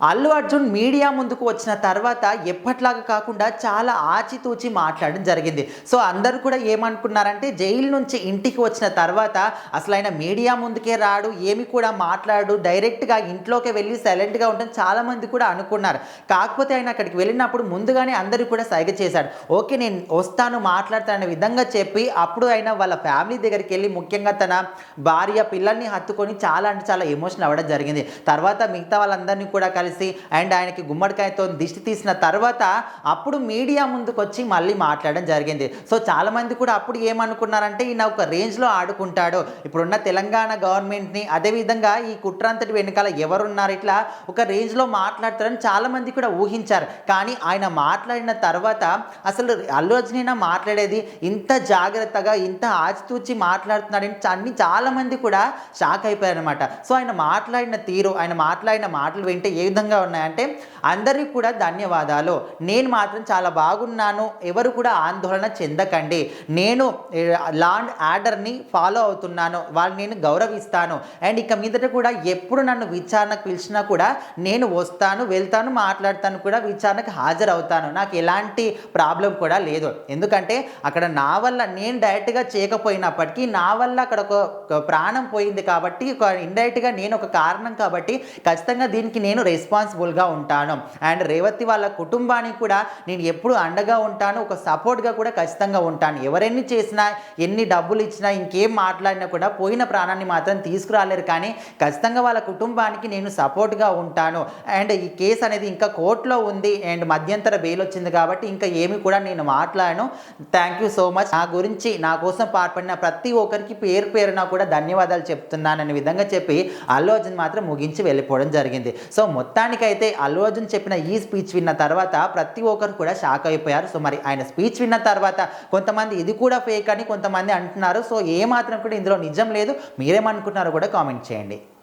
Allu Arjun media ముందుకు వచ్చిన తర్వాత ఎప్పట్లాగా కాకుండా చాలా ఆచితూచి మాట్లాడడం జరిగింది. సో అందరూ కూడా ఏమనుకున్నారంటే జైలు నుంచి ఇంటికి వచ్చిన తర్వాత అసలు ఆయన మీడియా ముందుకే రాడు ఏమి కూడా మాట్లాడు డైరెక్ట్గా ఇంట్లోకి వెళ్ళి సైలెంట్గా ఉండడం చాలామంది కూడా అనుకున్నారు. కాకపోతే ఆయన అక్కడికి వెళ్ళినప్పుడు ముందుగానే అందరూ కూడా సైగ చేశాడు ఓకే నేను వస్తాను మాట్లాడతాననే విధంగా చెప్పి అప్పుడు ఆయన వాళ్ళ ఫ్యామిలీ దగ్గరికి వెళ్ళి ముఖ్యంగా తన భార్య పిల్లల్ని హత్తుకొని చాలా అంటే చాలా ఎమోషన్ అవ్వడం జరిగింది. తర్వాత మిగతా వాళ్ళందరినీ కూడా కలిసి అండ్ ఆయనకి గుమ్మడికాయతో దిష్టి తీసిన తర్వాత అప్పుడు మీడియా ముందుకు వచ్చి మళ్ళీ మాట్లాడడం జరిగింది. సో చాలామంది కూడా అప్పుడు ఏమనుకున్నారంటే ఈయన ఒక రేంజ్లో ఆడుకుంటాడు. ఇప్పుడున్న తెలంగాణ గవర్నమెంట్ని అదేవిధంగా ఈ కుట్రంతటి వెనుకాల ఎవరున్నారు ఇట్లా ఒక రేంజ్లో మాట్లాడతారని చాలామంది కూడా ఊహించారు. కానీ ఆయన మాట్లాడిన తర్వాత అసలు అల్లు మాట్లాడేది ఇంత జాగ్రత్తగా ఇంత ఆచితూచి మాట్లాడుతున్నాడని అన్ని చాలామంది కూడా షాక్ అయిపోయారనమాట సో ఆయన మాట్లాడిన తీరు ఆయన మాట్లాడిన మాటలు వింటే ఏ విధంగా ఉన్నాయంటే అందరికీ కూడా ధన్యవాదాలు. నేను మాత్రం చాలా బాగున్నాను. ఎవరు కూడా ఆందోళన చెందకండి. నేను లాండ్ ఆర్డర్ని ఫాలో అవుతున్నాను. వాళ్ళని నేను గౌరవిస్తాను. అండ్ ఇక మీదట కూడా ఎప్పుడు నన్ను విచారణకు పిలిచినా కూడా నేను వస్తాను వెళ్తాను మాట్లాడతాను కూడా విచారణకు హాజరవుతాను. నాకు ఎలాంటి ప్రాబ్లం కూడా లేదు. ఎందుకంటే అక్కడ నా వల్ల నేను డైరెక్ట్గా చేయకపోయినప్పటికీ నా వల్ల అక్కడ ఒక ప్రాణం పోయింది కాబట్టి ఇండైరెక్ట్గా నేను ఒక కారణం కాబట్టి ఖచ్చితంగా దీనికి నేను రెస్పాన్సిబుల్గా ఉంటాను. అండ్ రేవతి వాళ్ళ కుటుంబానికి కూడా నేను ఎప్పుడు అండగా ఉంటాను. ఒక సపోర్ట్గా కూడా ఖచ్చితంగా ఉంటాను. ఎవరెన్ని చేసినా ఎన్ని డబ్బులు ఇచ్చినా ఇంకేం మాట్లాడినా కూడా పోయిన ప్రాణాన్ని మాత్రం తీసుకురాలేరు. కానీ ఖచ్చితంగా వాళ్ళ కుటుంబానికి నేను సపోర్ట్గా ఉంటాను. అండ్ ఈ కేసు అనేది ఇంకా కోర్టులో ఉంది. అండ్ మధ్యంతర బెయిల్ వచ్చింది కాబట్టి ఇంకా ఏమి కూడా నేను మాట్లాడను. థ్యాంక్ యూ సో మచ్ నా గురించి నా కోసం పాల్పడిన ప్రతి ఒక్కరికి పేరు పేరున కూడా ధన్యవాదాలు చెప్తున్నాననే విధంగా చెప్పి అల్లు అర్జున్ మాత్రం ముగించి వెళ్ళిపోవడం జరిగింది. సో మొత్తం మొత్తానికైతే అల్లు అర్జున్ చెప్పిన ఈ స్పీచ్ విన్న తర్వాత ప్రతి ఒక్కరు కూడా షాక్ అయిపోయారు. సో మరి ఆయన స్పీచ్ విన్న తర్వాత కొంతమంది ఇది కూడా ఫేక్ అని కొంతమంది అంటున్నారు. సో ఏ మాత్రం కూడా ఇందులో నిజం లేదు. మీరేమనుకుంటున్నారో కూడా కామెంట్ చేయండి.